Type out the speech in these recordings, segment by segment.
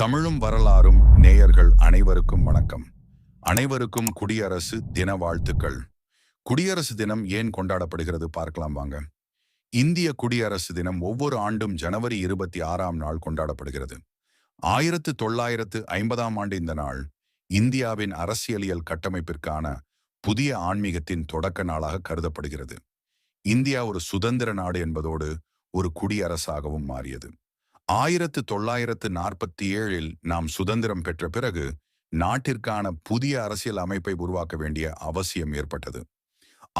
தமிழும் வரலாறும் நேயர்கள் அனைவருக்கும் வணக்கம். அனைவருக்கும் குடியரசு தின வாழ்த்துக்கள். குடியரசு தினம் ஏன் கொண்டாடப்படுகிறது பார்க்கலாம் வாங்க. இந்திய குடியரசு தினம் ஒவ்வொரு ஆண்டும் ஜனவரி இருபத்தி ஆறாம் நாள் கொண்டாடப்படுகிறது. ஆயிரத்து தொள்ளாயிரத்து ஐம்பதாம் ஆண்டு இந்த நாள் இந்தியாவின் அரசியலியல் கட்டமைப்பிற்கான புதிய ஆன்மீகத்தின் தொடக்க நாளாக கருதப்படுகிறது. இந்தியா ஒரு சுதந்திர நாடு என்பதோடு ஒரு குடியரசாகவும் மாறியது. ஆயிரத்து தொள்ளாயிரத்து நாற்பத்தி ஏழில் நாம் சுதந்திரம் பெற்ற பிறகு நாட்டிற்கான புதிய அரசியல் அமைப்பை உருவாக்க வேண்டிய அவசியம் ஏற்பட்டது.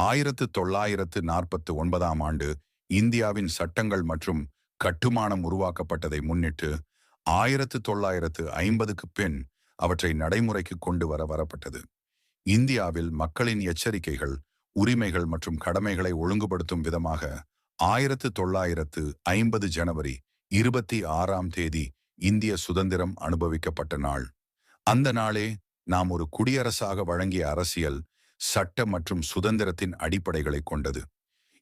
ஆயிரத்து தொள்ளாயிரத்து நாற்பத்து ஒன்பதாம் ஆண்டு இந்தியாவின் சட்டங்கள் மற்றும் கட்டுமானம் உருவாக்கப்பட்டதை முன்னிட்டு ஆயிரத்து தொள்ளாயிரத்து ஐம்பதுக்கு பின் அவற்றை நடைமுறைக்கு கொண்டு வர வரப்பட்டது. இந்தியாவில் மக்களின் எச்சரிக்கைகள் உரிமைகள் மற்றும் கடமைகளை ஒழுங்குபடுத்தும் விதமாக ஆயிரத்து தொள்ளாயிரத்து ஐம்பது ஜனவரி இருபத்தி ஆறாம் தேதி இந்திய சுதந்திரம் அனுபவிக்கப்பட்ட நாள். அந்த நாளே நாம் ஒரு குடியரசாக வழங்கிய அரசியல் சட்ட மற்றும் சுதந்திரத்தின் அடிப்படைகளை கொண்டது.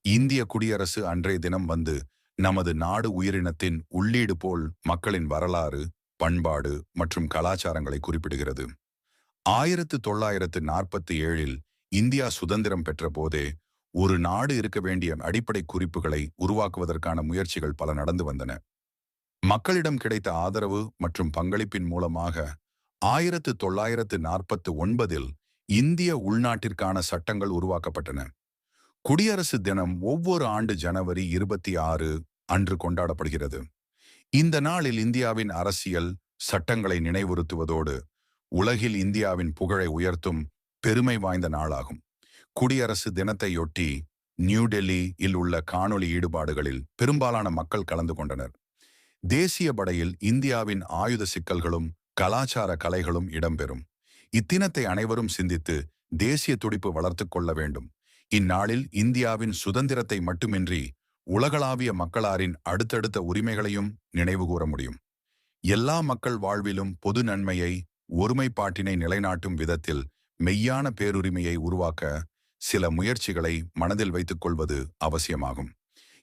இந்திய குடியரசு அன்றைய தினம் வந்து நமது நாடு உயிரினத்தின் உள்ளீடு போல் மக்களின் வரலாறு பண்பாடு மற்றும் கலாச்சாரங்களை குறிப்பிடுகிறது. ஆயிரத்து தொள்ளாயிரத்து நாற்பத்தி ஏழில் இந்தியா சுதந்திரம் பெற்ற போதே ஒரு நாடு இருக்க வேண்டிய அடிப்படை குறிப்புகளை உருவாக்குவதற்கான முயற்சிகள் பல நடந்து வந்தன. மக்களிடம் கிடைத்த ஆதரவு மற்றும் பங்களிப்பின் மூலமாக ஆயிரத்து தொள்ளாயிரத்து நாற்பத்து ஒன்பதில் இந்திய உள்நாட்டிற்கான சட்டங்கள் உருவாக்கப்பட்டன. குடியரசு தினம் ஒவ்வொரு ஆண்டு ஜனவரி இருபத்தி ஆறு அன்று கொண்டாடப்படுகிறது. இந்த நாளில் இந்தியாவின் அரசியல் சட்டங்களை நினைவுறுத்துவதோடு உலகில் இந்தியாவின் புகழை உயர்த்தும் பெருமை வாய்ந்த நாளாகும். குடியரசு தினத்தையொட்டி நியூ உள்ள காணொளி ஈடுபாடுகளில் பெரும்பாலான மக்கள் கலந்து கொண்டனர். தேசிய படையில் இந்தியாவின் ஆயுத சிக்கல்களும் கலாச்சார கலைகளும் இடம்பெறும். இத்தினத்தை அனைவரும் சிந்தித்து தேசிய துடிப்பு வளர்த்து கொள்ள வேண்டும். இந்நாளில் இந்தியாவின் சுதந்திரத்தை மட்டுமின்றி உலகளாவிய மக்களாரின் அடுத்தடுத்த உரிமைகளையும் நினைவுகூர முடியும். எல்லா மக்கள் வாழ்விலும் பொது நன்மையை ஒருமைப்பாட்டினை நிலைநாட்டும் விதத்தில் மெய்யான பேருரிமையை உருவாக்க சில முயற்சிகளை மனதில் வைத்துக் கொள்வது அவசியமாகும்.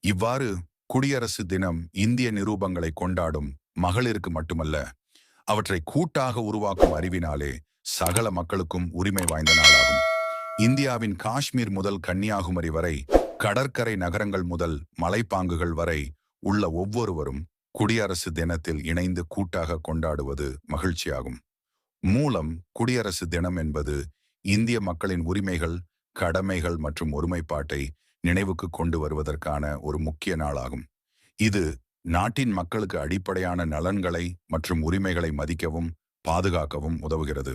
இவ்வாறு குடியரசு தினம் இந்திய நிரூபங்களை கொண்டாடும் மகளிருக்கு மட்டுமல்ல அவற்றை கூட்டாக உருவாக்கும் அறிவினாலே சகல மக்களுக்கும் உரிமை வாய்ந்த நாளாகும். இந்தியாவின் காஷ்மீர் முதல் கன்னியாகுமரி வரை கடற்கரை நகரங்கள் முதல் மலைப்பாங்குகள் வரை உள்ள ஒவ்வொருவரும் குடியரசு தினத்தில் இணைந்து கூட்டாக கொண்டாடுவது மகிழ்ச்சியாகும். மூலம் குடியரசு தினம் என்பது இந்திய மக்களின் உரிமைகள் கடமைகள் மற்றும் ஒருமைப்பாட்டை நினைவுக்கு கொண்டு வருவதற்கான ஒரு முக்கிய நாளாகும். இது நாட்டின் மக்களுக்கு அடிப்படையான நலன்களை மற்றும் உரிமைகளை மதிக்கவும் பாதுகாக்கவும் உதவுகிறது.